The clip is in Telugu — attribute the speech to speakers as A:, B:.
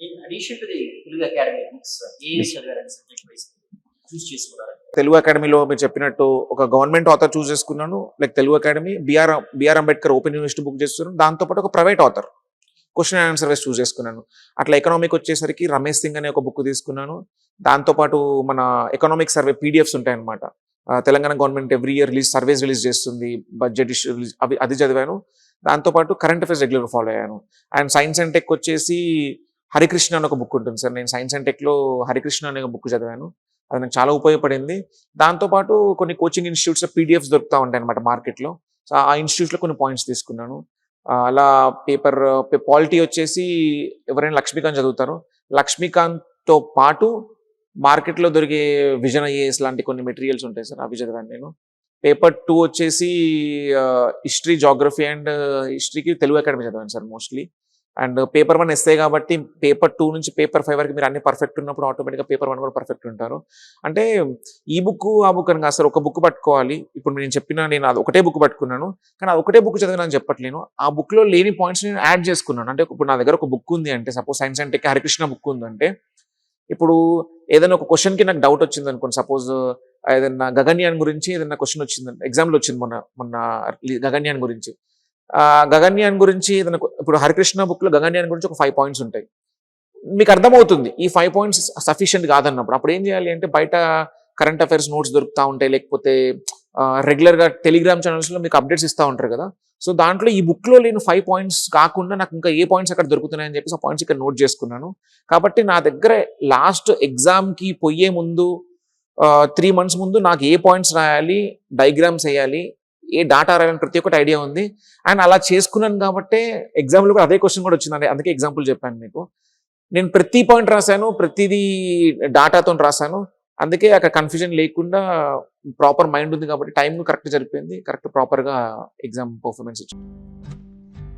A: In addition to the Telugu Academy books, ఏ చదివారని సబ్జెక్ట్ వైస్ చూస్ చేసుకున్నారు?
B: తెలుగు అకాడమీలో మీరు చెప్పినట్టు ఒక గవర్నమెంట్ ఆథర్ చూస్ చేసుకున్నాను. Like Telugu Academy BR BR Ambedkar Open University book చేస్తున్నాను దాంతోపాటు ఒక private author question and answer choose చేసుకున్నాను. అట్లా ఎకనామిక్ వచ్చేసరికి రమేష్ సింగ్ అనే ఒక బుక్ తీసుకున్నాను. దాంతోపాటు మన ఎకనామిక్ సర్వే పీడిఎఫ్స్ ఉంటాయన్నమాట. Telangana government every year release surveys release చేస్తుంది. బడ్జెట్ ఇష్యూ రిలీజ్ అవి అది చదివాను. దాంతోపాటు కరెంట్ అఫైర్స్ రెగ్యులర్ ఫాలో అయ్యాను. అండ్ సైన్స్ అండ్ టెక్ వచ్చేసి హరికృష్ణ అని ఒక బుక్ ఉంటుంది సార్. నేను సైన్స్ అండ్ టెక్లో హరికృష్ణ అనే బుక్ చదివాను. అది నాకు చాలా ఉపయోగపడింది. దాంతోపాటు కొన్ని కోచింగ్ ఇన్స్టిట్యూట్స్ పీడిఎఫ్స్ దొరుకుతూ ఉంటాయి అనమాట మార్కెట్లో సో ఆ ఇన్స్టిట్యూట్లో కొన్ని పాయింట్స్ తీసుకున్నాను. అలా పేపర్ పాలిటీ వచ్చేసి ఎవరైనా లక్ష్మీకాంత్ చదువుతారు. లక్ష్మీకాంత్తో పాటు మార్కెట్లో దొరికే విజన్ ఐఏఎస్ లాంటి కొన్ని మెటీరియల్స్ ఉంటాయి సార్. అవి చదివాను నేను. పేపర్ టూ వచ్చేసి హిస్టరీ జాగ్రఫీ అండ్ హిస్టరీకి తెలుగు అకాడమీ చదివాను sir mostly and paper one essay కాబట్టి పేపర్ టూ నుంచి పేపర్ ఫైవ్ వరకు మీరు అన్ని పర్ఫెక్ట్ ఉన్నప్పుడు ఆటోమేటిక్గా పేపర్ వన్ కూడా పర్ఫెక్ట్ ఉంటారు. అంటే ఈ బుక్ ఆ బుక్ అని కాదు ఒక బుక్ పట్టుకోవాలి. ఇప్పుడు నేను చెప్పిన నేను అది ఒకటే బుక్ పట్టుకున్నాను. కానీ అది ఒకటే బుక్ చదివినా అని చెప్పట్లేను. ఆ బుక్లో లేని పాయింట్స్ నేను యాడ్ చేసుకున్నాను. అంటే ఇప్పుడు నా దగ్గర ఒక బుక్ ఉంది అంటే suppose science and tech Harikrishna book ఉందంటే ఇప్పుడు ఏదైనా ఒక క్వశ్చన్కి నాకు డౌట్ వచ్చింది అనుకోండి. సపోజ్ ఏదైనా గగన్యాన్ గురించి ఏదైనా క్వశ్చన్ వచ్చింది ఎగ్జామ్లో వచ్చింది మొన్న మొన్న గగన్యాన్ గురించి. గగన్యాన్ గురించి ఏదైనా ఇప్పుడు హరికృష్ణ బుక్లో లో గగన్యాన్ గురించి ఒక ఫైవ్ పాయింట్స్ ఉంటాయి. మీకు అర్థమవుతుంది ఈ ఫైవ్ పాయింట్స్ సఫిషియెంట్ కాదన్నప్పుడు. అప్పుడు ఏం చేయాలి అంటే బయట కరెంట్ అఫైర్స్ నోట్స్ దొరుకుతూ ఉంటాయి లేకపోతే రెగ్యులర్గా టెలిగ్రామ్ ఛానల్స్లో మీకు అప్డేట్స్ ఇస్తూ ఉంటారు కదా. సో దాంట్లో ఈ బుక్లో లేని ఫైవ్ పాయింట్స్ కాకుండా నాకు ఇంకా ఏ పాయింట్స్ అక్కడ దొరుకుతున్నాయని చెప్పేసి ఆ పాయింట్స్ ఇక్కడ నోట్ చేసుకున్నాను. కాబట్టి నా దగ్గర లాస్ట్ ఎగ్జామ్కి పోయే ముందు త్రీ మంత్స్ ముందు నాకు ఏ పాయింట్స్ రాయాలి డైగ్రామ్స్ వేయాలి ఏ డాటా రాయాలని ప్రతి ఒక్కటి ఐడియా ఉంది. అండ్ అలా చేసుకున్నాను కాబట్టి ఎగ్జామ్లో కూడా అదే క్వశ్చన్ కూడా వచ్చింది అదే- అందుకే ఎగ్జాంపుల్ చెప్పాను మీకు. నేను ప్రతి పాయింట్ రాశాను ప్రతిదీ డాటాతో రాశాను. అందుకే అక్కడ కన్ఫ్యూజన్ లేకుండా ప్రాపర్ మైండ్ ఉంది కాబట్టి టైం కరెక్ట్ జరిపోయింది కరెక్ట్ ప్రాపర్గా ఎగ్జామ్ పర్ఫార్మెన్స్ ఇచ్చింది